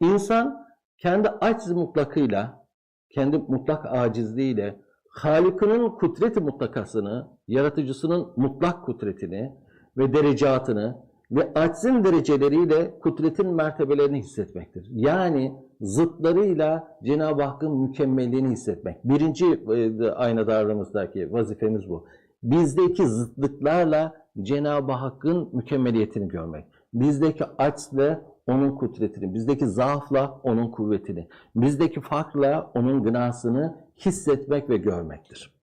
İnsan kendi aciz mutlakıyla, kendi mutlak acizliğiyle Halık'ının kudreti mutlakasını, yaratıcısının mutlak kudretini ve derecatını ve aczin dereceleriyle kudretin mertebelerini hissetmektir. Yani zıtlarıyla Cenab-ı Hakk'ın mükemmelliğini hissetmek. Birinci e, aynadarlığımızdaki vazifemiz bu. Bizdeki zıtlıklarla Cenab-ı Hakk'ın mükemmeliyetini görmek. Bizdeki açla onun kudretini, bizdeki zaafla onun kuvvetini, bizdeki farkla onun gınasını hissetmek ve görmektir.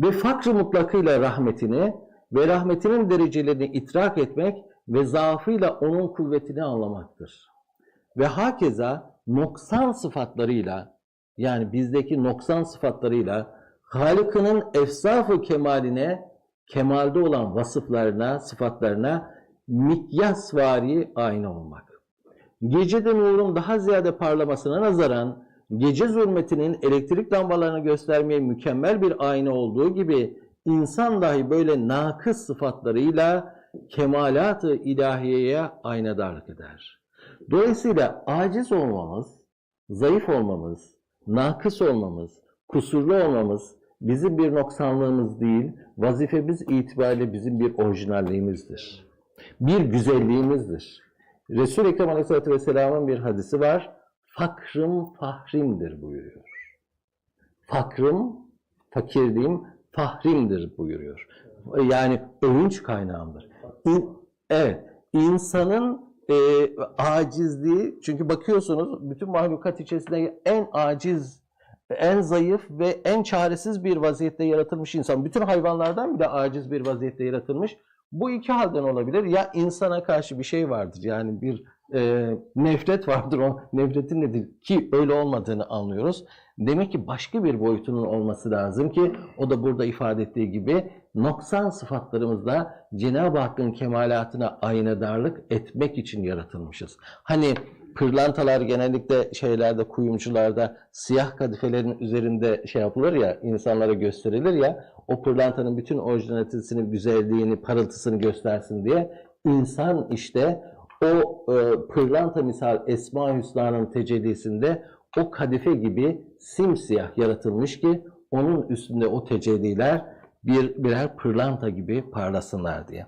Ve fakr mutlakıyla rahmetini ve rahmetinin derecelerini idrak etmek ve zaafıyla onun kuvvetini anlamaktır. Ve hakeza noksan sıfatlarıyla yani bizdeki noksan sıfatlarıyla Halık'ının efsaf-ı kemaline, kemalde olan vasıflarına, sıfatlarına mikyasvari aynı olmak. Gecede nurun daha ziyade parlamasına nazaran gece zulmetinin elektrik lambalarını göstermeye mükemmel bir ayna olduğu gibi insan dahi böyle nakıs sıfatlarıyla kemalat-ı ilahiyeye aynadarlık eder. Dolayısıyla aciz olmamız, zayıf olmamız, nakıs olmamız, kusurlu olmamız bizim bir noksanlığımız değil, vazifemiz itibariyle bizim bir orijinalliğimizdir. Bir güzelliğimizdir. Resul-i Ekrem Aleyhisselatü Vesselam'ın bir hadisi var. Fakrım fahrimdir buyuruyor. Fakrım, fakirliğim fahrimdir buyuruyor. Yani övünç kaynağımdır. İn, evet, insanın e, acizliği, çünkü bakıyorsunuz bütün mahlukat içerisinde en aciz, en zayıf ve en çaresiz bir vaziyette yaratılmış insan. Bütün hayvanlardan bile aciz bir vaziyette yaratılmış. Bu iki halden olabilir. Ya insana karşı bir şey vardır. Yani bir e, nefret vardır. O nefretin nedir? Ki öyle olmadığını anlıyoruz. Demek ki başka bir boyutunun olması lazım ki o da burada ifade ettiği gibi noksan sıfatlarımızla Cenab-ı Hakk'ın kemalatına aynadarlık etmek için yaratılmışız. Hani pırlantalar genellikle şeylerde, kuyumcularda siyah kadifelerin üzerinde şey yapılır ya, insanlara gösterilir ya, o pırlantanın bütün orijinalitesini, güzelliğini, parıltısını göstersin diye insan işte o e, pırlanta misal Esma Hüsna'nın tecellisinde o kadife gibi simsiyah yaratılmış ki onun üstünde o tecelliler bir birer pırlanta gibi parlasınlar diye.